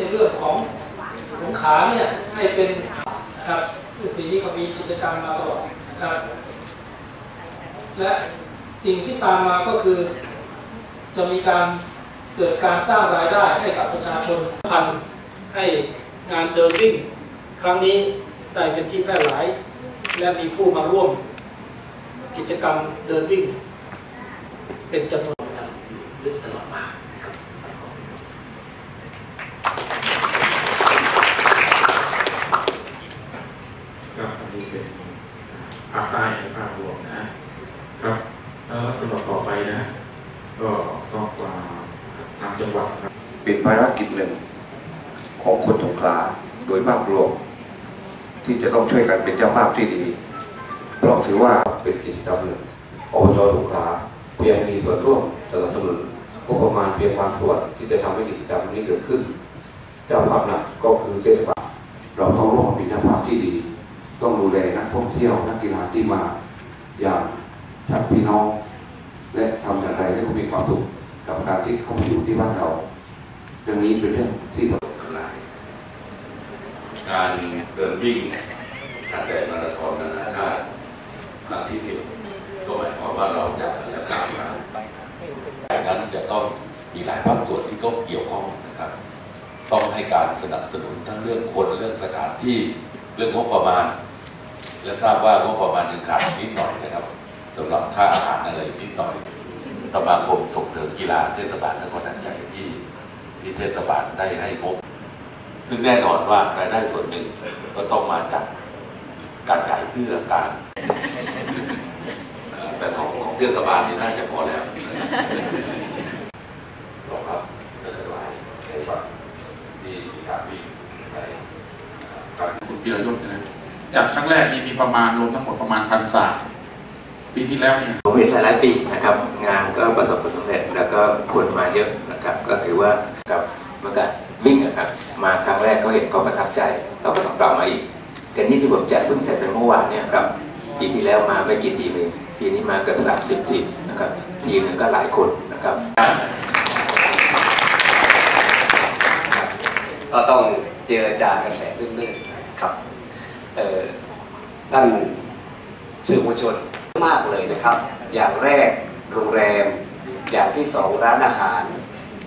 ในเรื่องของสงขาเนี่ยให้เป็นนะครับสิ่งนี้ก็มีกิจกรรมมาตลอดนะครับ และสิ่งที่ตามมาก็คือ จะมีการเกิดการสร้างรายได้ให้กับประชาชนพันให้งานเดินวิ่ง ครั้งนี้ได้เป็นที่แพร่หลาย และมีผู้มาร่วม กิจกรรมเดินวิ่ง เป็นจำนวนลึกตลอดมาครับ ครับอันนี้เป็นภาคใต้ในภาพรวมนะครับ แล้วลำดับต่อไปนะ ก็ต้องฝากทางจังหวัดครับเป็นภารกิจหนึ่งของคนสงขลาโดยภาพรวม ที่จะต้องช่วยกันเป็นเจ้าภาพที่ดีเพราะถือว่าเป็นกิจกรรมหนึ่งอบจสงขลาเพียงมีส่วนร่วมสนับสนุนงบประมาณเพียงบางส่วนที่จะทำให้กิจกรรมนี้เกิดขึ้น เจ้าภาพหนักก็คือเทศบาลเราต้องร่วมเป็นเจ้าภาพที่ดี ต้องดูแลนักท่องเที่ยวนักกีฬาที่มาอย่างทัดพี่น้อง และทำอย่างไรให้เขามีความสุขกับการที่เขามาอยู่ที่บ้านเราเรื่องนี้เป็นเรื่องที่เราทั้งหลายการเดินวิ่งการแดดมาราธอนนานาชาติครั้งที่สิบก็หมายความว่าเราจัดกิจกรรมมาแต่นั้นจะต้องมีหลายภาคส่วนที่ก็เกี่ยวข้องนะครับ ต้องให้การสนับสนุนทั้งเรื่องคนเรื่องสถานที่เรื่องงบประมาณ และทราบว่างบประมาณยังขาดนิดหน่อย สำหรับค่าอาหารอะไรนิดหน่อยสมาคมส่งเสริมกีฬาเทศบาลนครหัดใหญ่ที่ที่เทศบาลได้ให้งบซึ่งแน่นอนว่ารายได้ส่วนหนึ่งก็ต้องมาจากการจ่ายเพื่อการแต่ของของเทศบาลนี่น่าจะพอแล้วรองรับก็จะหลายในฝั่งที่การวิ่งในการคุณพีรยศนะจากครั้งแรกนี่มีประมาณรวมทั้งหมดประมาณพันสาม ปีที่แล้วเนี่ยผมเรียนหลายๆปีนะครับ งานก็ประสบผลสำเร็จแล้วก็คนมาเยอะนะครับ ก็ถือว่ากับเมื่อกี้วิ่งนะครับ มาครั้งแรกก็เห็นก็ประทับใจเราก็ต้องกลับมาอีกแต่นี่ที่ผมจัดเพิ่งเสร็จไปเมื่อวานเนี่ยครับปีที่แล้วมาไม่กี่ทีมเองปีนี้มาเกือบ30ทีมนะครับ ทีมหนึงก็หลายคนนะครับ ก็ต้องเจรจากันแบบลื่นๆครับเอ่อท่านสื่อมวลชน มากเลยนะครับ อย่างแรกโรงแรม อย่างที่สองร้านอาหาร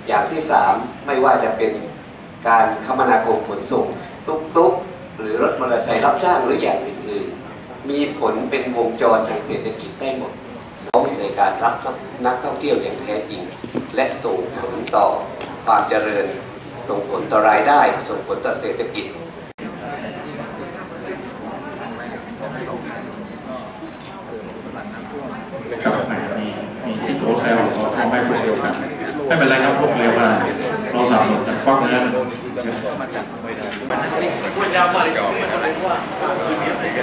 อย่างที่สามไม่ว่าจะเป็นการคมนาคมขนส่งตุ๊กๆหรือรถมอเตอร์ไซค์รับจ้างหรืออย่างอื่นๆมีผลเป็นวงจรทางเศรษฐกิจได้หมดต้องในการรับนักท่องเที่ยวอย่างแท้จริง และส่งผลต่อความเจริญส่งผลต่อรายได้ส่งผลต่อเศรษฐกิจ ครับแหมมีมีที่โต แซวบอกว่าไม่พวกเดียวกันไม่เป็นไรครับพวกเร็วมาเราสามคนกันควักเนื้อมันเยอะขึ้นรถเข้าเข้าไปกับ